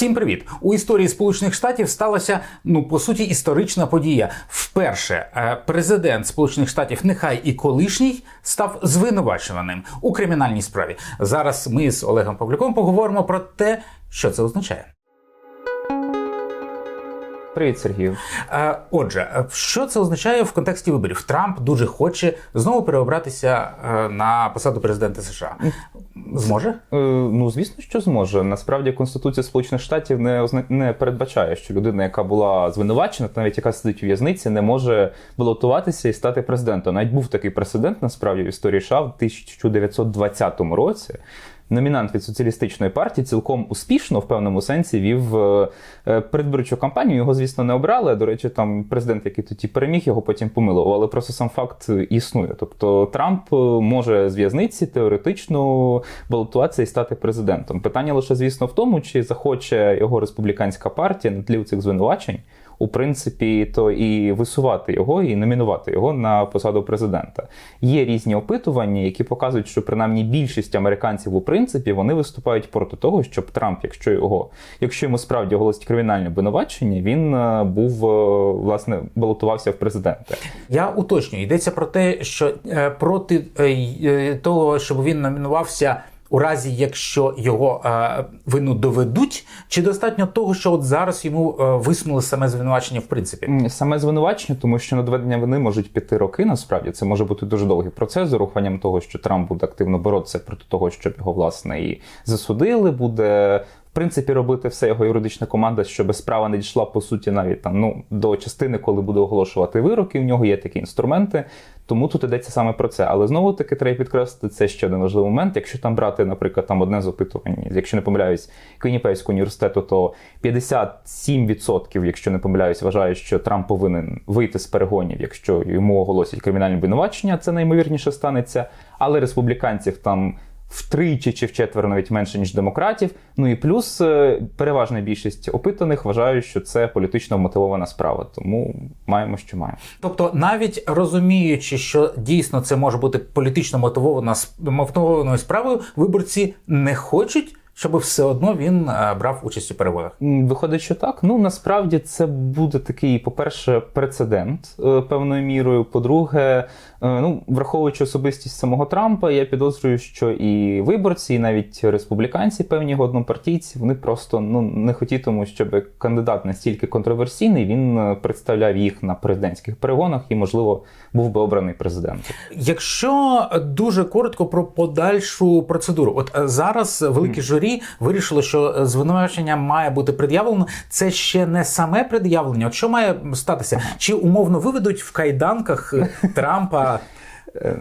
Всім привіт! У історії Сполучених Штатів сталася ну по суті історична подія. Вперше е, президент Сполучених Штатів, нехай і колишній, став звинувачуваним у кримінальній справі. Зараз ми з Олегом Павлюком поговоримо про те, що це означає. Привіт, Сергію. Е, Отже, е, що це означає в контексті виборів? Трамп дуже хоче знову переобратися на посаду президента США. Зможе? Е, ну, звісно, що зможе. Насправді Конституція Сполучених Штатів не озна... не передбачає, що людина, яка була звинувачена, навіть яка сидить у в'язниці, не може балотуватися і стати президентом. Навіть був такий прецедент насправді в історії США в 1920 році. Номінант від соціалістичної партії цілком успішно в певному сенсі вів е, е, кампанію. Його, звісно, не обрали. До речі, там президент, який тоді переміг, його потім помилував. Але просто сам факт існує. Тобто Трамп е, може з в'язниці теоретично балотуватися і стати президентом. Питання лише, звісно, в тому, чи захоче його республіканська партія на тлі цих звинувачень. У принципі, то і висувати його, і номінувати його на посаду президента. Є різні опитування, які показують, що принаймні більшість американців, у принципі, вони виступають проти того, щоб Трамп, якщо його, якщо йому справді оголосять кримінальне обвинувачення, він е, був е, власне балотувався в президенти. Я уточнюю, йдеться про те, що е, проти того, щоб він номінувався. У разі, якщо його е, вину доведуть, чи достатньо того, що от зараз йому е, висунули саме звинувачення в принципі? Саме звинувачення, тому що на доведення вини можуть піти роки. Насправді це може бути дуже довгий процес з урахуванням того, що Трамп буде активно боротися проти того, щоб його власне і засудили, буде. В принципі, робити все його юридична команда, щоб справа не дійшла по суті навіть там ну до частини, коли буде оголошувати вироки. В нього є такі інструменти. Тому тут йдеться саме про це. Але знову таки треба підкреслити це ще один важливий момент. Якщо там брати, наприклад, там одне з опитувань, якщо не помиляюсь, Квінніпейського університету, то 57%, якщо не помиляюсь, вважають, що Трамп повинен вийти з перегонів, якщо йому оголосять кримінальне обвинувачення, це наймовірніше станеться. Але республіканців там. Втричі чи вчетверо навіть менше ніж демократів. Ну і плюс е, переважна більшість опитаних вважають, що це політично мотивована справа. Тому маємо, що маємо. Тобто, навіть розуміючи, що дійсно це може бути політично мотивована мотивованою справою, виборці не хочуть, щоб все одно він е, брав участь у переводах. Виходить, що так. Ну насправді це буде такий, по-перше, прецедент е, певною мірою. По-друге, е, ну враховуючи особистість самого Трампа, я підозрюю, що і виборці, і навіть республіканці, певні його однопартійці, вони просто ну не хотітимуть, щоб кандидат настільки контроверсійний він представляв їх на президентських перегонах і, можливо, був би обраний президентом. Якщо дуже коротко про подальшу процедуру, от зараз велике журі вирішило, що е, звинувачення має бути пред'явлено. Це ще не саме пред'явлення. От що має статися? Чи умовно виведуть в кайданках е, Трампа?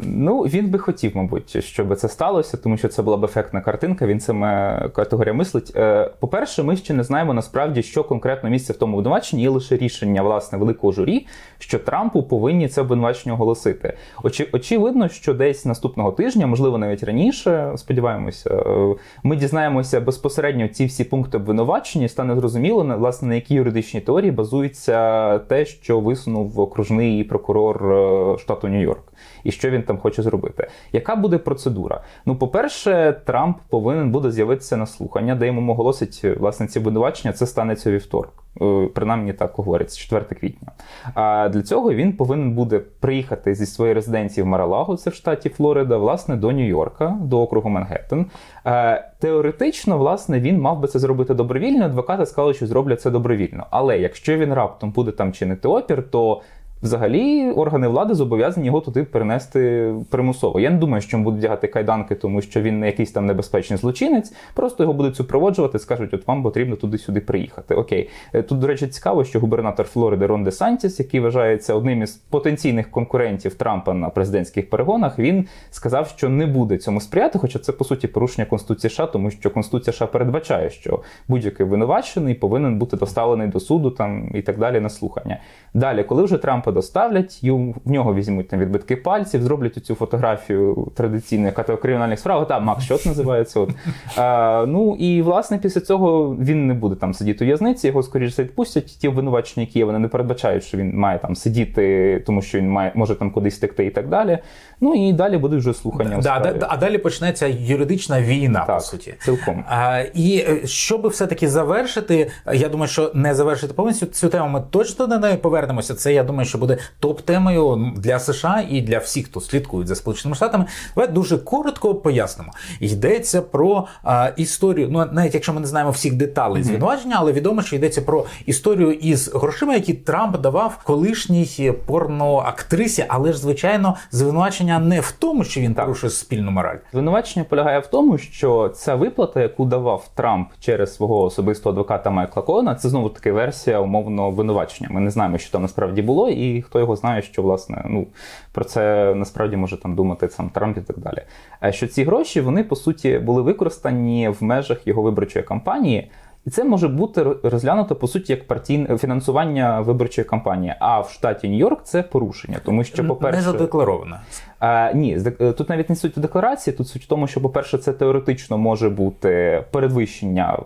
Ну, він би хотів, мабуть, щоб це сталося, тому що це була б ефектна картинка. Він цими категорія мислить. Е, По-перше, ми ще не знаємо насправді, що конкретно місце в тому обвинуваченні. Є лише рішення власне великого журі, що Трампу повинні це обвинувачення оголосити. Очі, очевидно, що десь наступного тижня, можливо, навіть раніше, сподіваємося, е, ми дізнаємося безпосередньо ці всі пункти обвинувачення, стане зрозуміло власне на якій юридичній теорії базується те, що висунув окружний прокурор е, штату Нью-Йорк і що він там хоче зробити. Яка буде процедура? Ну, по-перше, Трамп повинен буде з'явитися на слухання, де йому оголосить власне ці обвинувачення. Це станеться вівторок. Е, Принаймні так говориться, 4 квітня. А для цього він повинен буде приїхати зі своєї резиденції в Маралаго, це в штаті Флорида, власне, до Нью-Йорка, до округу Манхеттен. Е, Теоретично, власне, він мав би це зробити добровільно. Адвокати сказали, що зроблять це добровільно. Але якщо він раптом буде там чинити опір, то Взагалі, органи влади зобов'язані його туди перенести примусово. Я не думаю, що будуть вдягати кайданки, тому що він не якийсь там небезпечний злочинець. Просто його будуть супроводжувати, скажуть, от вам потрібно туди-сюди приїхати. Окей, Е, тут, до речі, цікаво, що губернатор Флориди Рон Де Сантіс, який вважається одним із потенційних конкурентів Трампа на президентських перегонах, він сказав, що не буде цьому сприяти, хоча це по суті порушення Конституції США, тому що Конституція США передбачає, що будь-який винувачений повинен бути доставлений до суду там і так далі на слухання. Далі, коли вже Трампа Трампа доставлять, йому- в нього візьмуть там відбитки пальців, зроблять цю фотографію традиційну, яка то кримінальних справах, та Макс Шот називається. От. Е, ну і власне після цього він не буде там сидіти у в'язниці, його скоріше все відпустять. Ті обвинувачення, які є, вони не передбачають, що він має там сидіти, тому що він має може там кудись текти і так далі. Ну і далі будуть вже слухання. Да, да, а далі почнеться юридична війна, по суті. цілком. А, і е, щоб все-таки завершити, я думаю, що не завершити повністю цю тему, ми точно до неї повернемося. Це я думаю, що буде топ-темою для США і для всіх, хто слідкують за Сполученими Штатами. Давай дуже коротко пояснимо. Йдеться про а, історію. Ну навіть якщо ми не знаємо всіх деталей звинувачення, але відомо, що йдеться про історію із грошима, які Трамп давав колишній порноактрисі, але ж звичайно звинувачення не в тому, що він порушує спільну мораль. Звинувачення полягає в тому, що ця виплата, яку давав Трамп через свого особистого адвоката Майкла Коена, це знову таки версія умовно обвинувачення. Ми не знаємо, що там насправді було, і хто його знає, що власне ну про це насправді може там думати сам Трамп і так далі. Е, Що ці гроші вони по суті були використані в межах його виборчої кампанії. І це може бути розглянуто по суті як партійне фінансування виборчої кампанії. А в штаті Нью-Йорк це порушення, тому що, по не перше, задекларовано. а, ні, з дек- е, тут навіть не суть в декларації. Тут суть в тому, що, по-перше, це теоретично може бути передвищення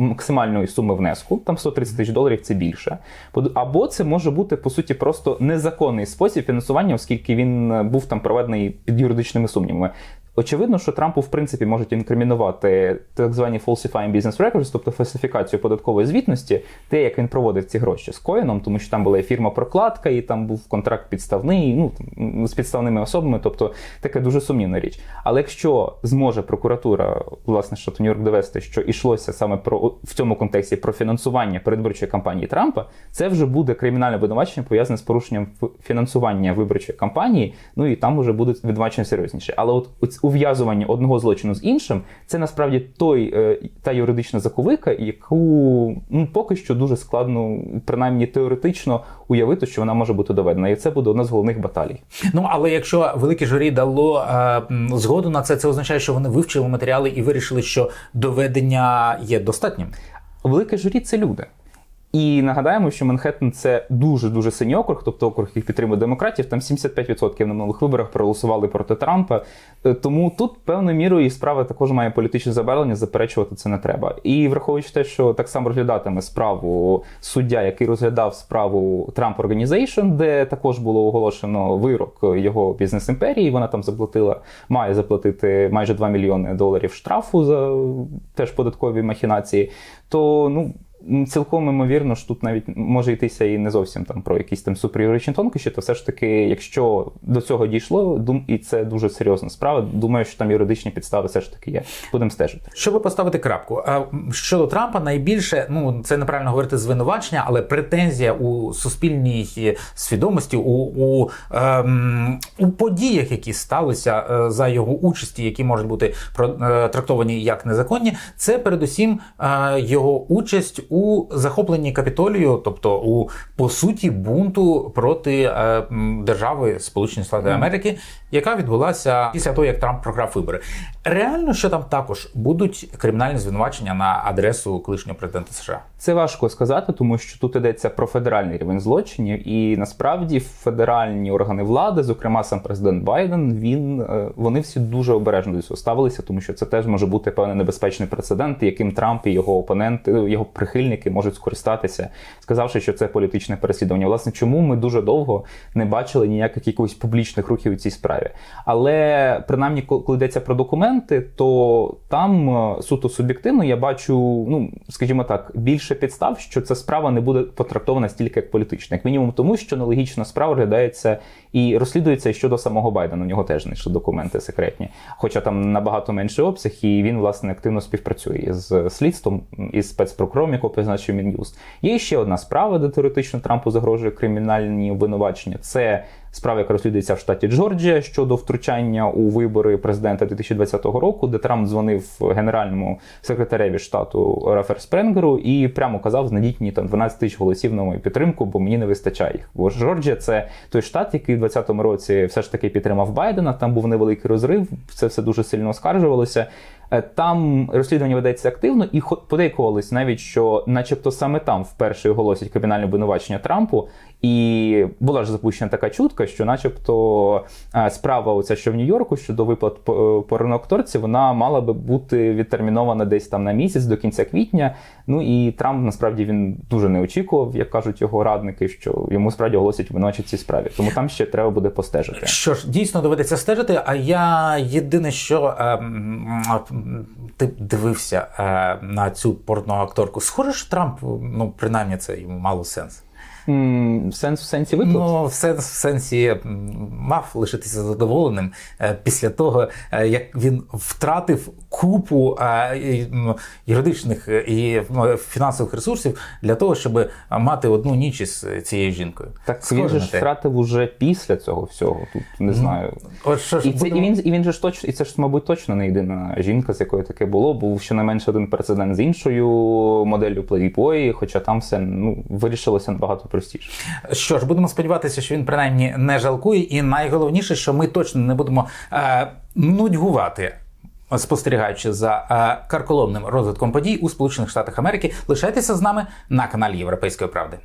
максимальної суми внеску, там 130 тисяч доларів це більше. Або це може бути по суті просто незаконний спосіб фінансування, оскільки він е, був там проведений під юридичними сумнівами. Очевидно, що Трампу в принципі можуть інкримінувати так звані falsifying business records, тобто фальсифікацію податкової звітності, те, як він проводив ці гроші з коїном, тому що там була і фірма прокладка, і там був контракт підставний, ну з підставними особами, тобто таке дуже сумнівна річ. Але якщо зможе прокуратура власне штату Нью-Йорк довести, що йшлося саме про в цьому контексті про фінансування передвиборчої кампанії Трампа, це вже буде кримінальне обвинувачення пов'язане з порушенням фінансування виборчої кампанії. Ну і там вже будуть відвинувачення серйозніше. Але от ув'язування одного злочину з іншим, це насправді той е, та юридична заковика, яку ну поки що дуже складно, принаймні теоретично уявити, що вона може бути доведена. І це буде одна з головних баталій. Ну але якщо велике журі дало е, згоду на це, це означає, що вони вивчили матеріали і вирішили, що доведення є достатнім. Велике журі це люди. І нагадаємо, що Манхеттен це дуже дуже синій округ, тобто округ, який підтримує демократів. Там 75% на минулих виборах проголосували проти Трампа. Е, Тому тут певною мірою і справа також має політичне забарвлення, заперечувати це не треба. І враховуючи те, що так само розглядатиме справу суддя, який розглядав справу Trump Organization, де також було оголошено вирок його бізнес імперії. Вона там заплатила, має заплатити майже 2 мільйони доларів штрафу за теж податкові махінації. То ну. Цілком імовірно, що тут навіть може йтися і не зовсім там про якісь там суперюричні тонкощі, то все ж таки, якщо до цього дійшло, дум і це дуже серйозна справа. Думаю, що там юридичні підстави все ж таки є. Будемо стежити. Щоб поставити крапку, а, щодо Трампа найбільше, ну це неправильно говорити звинувачення, але претензія у суспільній свідомості, у, у, ем, у подіях, які сталися е, за його участі, які можуть бути е, трактовані як незаконні, це передусім е, його участь у захопленні капітолію, тобто у по суті бунту проти е, держави Сполучені Штати Америки, яка відбулася після того, як Трамп програв вибори. Реально, що там також будуть кримінальні звинувачення на адресу колишнього президента США. Це важко сказати, тому що тут йдеться про федеральний рівень злочинів, і насправді федеральні органи влади, зокрема сам президент Байден, він е, вони всі дуже обережно до цього ставилися, тому що це теж може бути певний небезпечний прецедент, яким Трамп і його опоненти, його прихильники можуть скористатися, сказавши, що це політичне переслідування. Власне, чому ми дуже довго не бачили ніяких якихось публічних рухів у цій справі? Але принаймні, коли йдеться про документи, то там е, суто суб'єктивно я бачу, ну скажімо так, більше підстав, що ця справа не буде потрактована стільки як політична, як мінімум, тому що аналогічна справа розглядається і розслідується щодо самого Байдена. У нього теж знайшли документи секретні, хоча там набагато менший обсяг, і він власне активно співпрацює з слідством із спецпрокурором, призначив Мін'юст. Є ще одна справа, де теоретично Трампу загрожує кримінальні обвинувачення. Це справа, яка розслідується в штаті Джорджія щодо втручання у вибори президента 2020 року, де Трамп дзвонив генеральному секретареві штату Рафер Спренгеру і прямо казав: знайдіть мені там 12 тисяч голосів на мою підтримку, бо мені не вистачає їх. Бо Джорджія це той штат, який в 2020 році все ж таки підтримав Байдена. Там був невеликий розрив, це все дуже сильно оскаржувалося. Е, Там розслідування ведеться активно, і подейкувалось навіть, що, начебто, саме там вперше оголосять кримінальне обвинувачення Трампу. І була ж запущена така чутка, що, начебто, е, справа, оця що в Нью-Йорку щодо виплат по- порноакторці, вона мала би бути відтермінована десь там на місяць до кінця квітня. Ну і Трамп насправді він дуже не очікував, як кажуть його радники, що йому справді оголосять обвинувачення цій справі. Тому там ще треба буде постежити. Що ж, дійсно доведеться стежити. А я єдине, що е, ти дивився е, на цю порноакторку. Схоже, що Трамп, ну принаймні, це йому мало сенс. Сенс в сенсі виплат? Ну, в сенс в сенсі мав лишитися задоволеним е, після того, е, як він втратив купу е, юридичних і фінансових ресурсів для того, щоб мати одну ніч із цією жінкою. Так Схоже він же ж втратив уже після цього всього. Тут не знаю. От що ж, І, це, і, він, і він же ж точно, і це ж, мабуть, точно не єдина жінка, з якою таке було. Був щонайменше один прецедент з іншою моделлю Playboy, хоча там все ну, вирішилося набагато простіше. Що ж, будемо сподіватися, що він принаймні не жалкує, і найголовніше, що ми точно не будемо е, нудьгувати. Спостерігаючи за е, карколомним розвитком подій у Сполучених Штатах Америки, лишайтеся з нами на каналі Європейської правди.